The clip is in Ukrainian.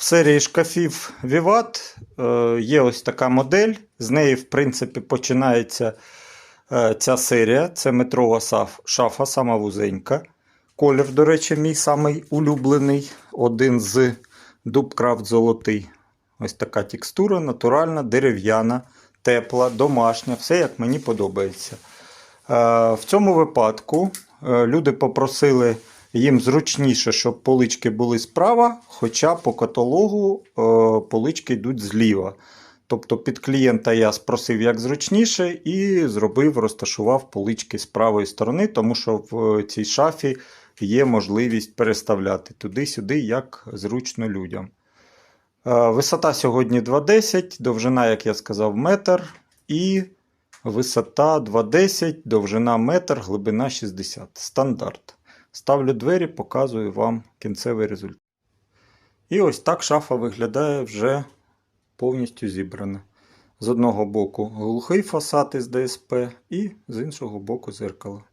В серії шкафів Vivat е, є ось така модель. З неї, в принципі, починається е, ця серія. Це метрова шафа, сама вузенька. Колір, до речі, мій самий улюблений. Один з Дубкрафт золотий. Ось така текстура, натуральна, дерев'яна, тепла, домашня. Все як мені подобається. Е, В цьому випадку люди попросили їм зручніше, щоб полички були справа, хоча по каталогу е, полички йдуть зліва. Тобто під клієнта я спросив як зручніше і зробив, розташував полички з правої сторони, тому що в цій шафі є можливість переставляти туди-сюди, як зручно людям. Е, Висота сьогодні 2,10, довжина, як я сказав, метр. І висота 2,10, довжина метр, глибина 60. Стандарт. Ставлю двері, показую вам кінцевий результат. І ось так шафа виглядає вже повністю зібрана. З одного боку глухий фасад із ДСП, і з іншого боку зеркало.